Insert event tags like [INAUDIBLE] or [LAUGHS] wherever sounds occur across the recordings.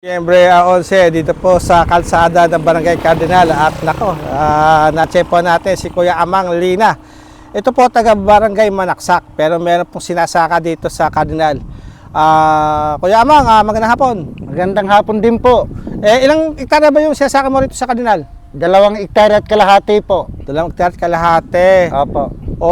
Siyempre, uh, 11 dito po sa kalsada ng Barangay Cardinal at nako, uh, na-check po natin si Kuya Amang Lina. Ito po taga Barangay Manaksak pero meron pong sinasaka dito sa Cardinal. Ah, Kuya Amang, ah, magandang hapon. Magandang hapon din po. Eh, ilang hektarya ba yung sinasaka mo rito sa Cardinal? Dalawang hektarya at kalahati po. Dalawang hektarya at kalahati. Opo. O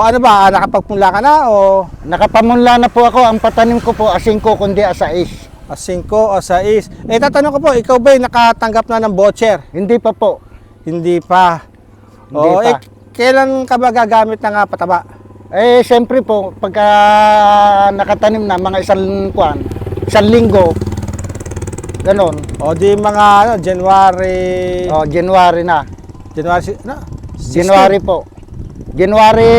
ano ba, ah, nakapagpunla ka na o Nakapamunla na po ako. Ang patanim ko po asingko kundi asais. A 5 o 6? Eh, tatanong ko po, ikaw ba nakatanggap na ng voucher? Hindi pa po. Hindi pa. Hindi Oo, pa. Eh, kailan ka ba gagamit ng ah, pataba? Eh, siyempre po, pagka nakatanim na, mga isang kuan, isang linggo, ganon. O di mga ano, January... O, January na. January... si- No? January po. January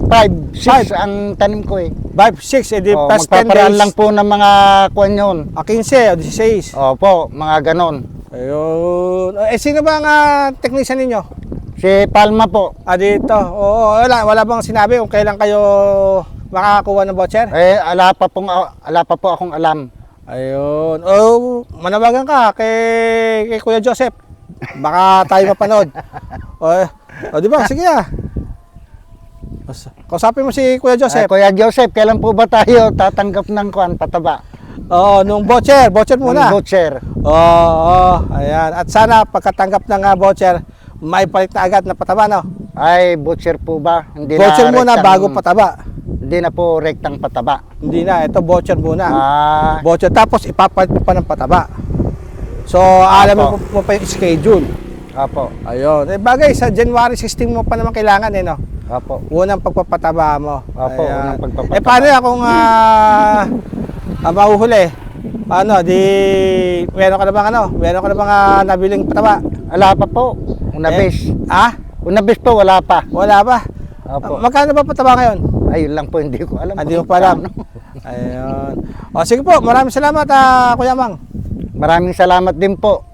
5, 6 Five. ang tanim ko eh. 5, 6, edi O, past 10 magpaparaan days. lang po ng mga kuan yun. Ah, 15 o 16. Opo, mga ganon. Ayun. Eh, sino ba ang ah, technician ninyo? Si Palma po. Ah, dito. Oo, wala, wala bang sinabi kung kailan kayo makakakuha ng voucher? Eh, ala pa, pong, ala pa po akong alam. Ayun. Oh, manawagan ka kay, kay Kuya Joseph. Baka tayo mapanood. o, [LAUGHS] o, di ba? Sige ah. Kausapin mo si Kuya Eh, Joseph. Kuya Joseph, kailan po ba tayo tatanggap ng kuan pataba? Oo, nung voucher. Voucher muna. Ng voucher. Oo, oo, ayan. At sana pagkatanggap ng ah, voucher, may palit na agad na pataba, no? Ay, voucher po ba? Hindi voucher na muna rektang- bago pataba. Hindi na po rektang pataba. Hindi na, ito voucher muna. Ah, Voucher, tapos ipapalit mo pa ng pataba. So, alam mo, mo pa yung schedule. apo, Ayun. Eh, bagay, sa January 16 mo pa naman kailangan, eh, no? Apo. Unang pagpapataba mo. Opo, Ayan. unang pagpapataba. Eh, paano yan kung ah, ah, mahuhuli? Ano, di, meron ka na bang ano? Meron ka na bang ah, nabiling pataba? Ala pa po. Una Eh. Ah? Una bes po, wala pa. Wala ba? Opo. Ah, magkano ba pataba ngayon? Ayun lang po, hindi ko alam. Ah, Hindi mo kung pa alam. Ayun. O sige po, maraming salamat ah, Kuya Mang. Maraming salamat din po.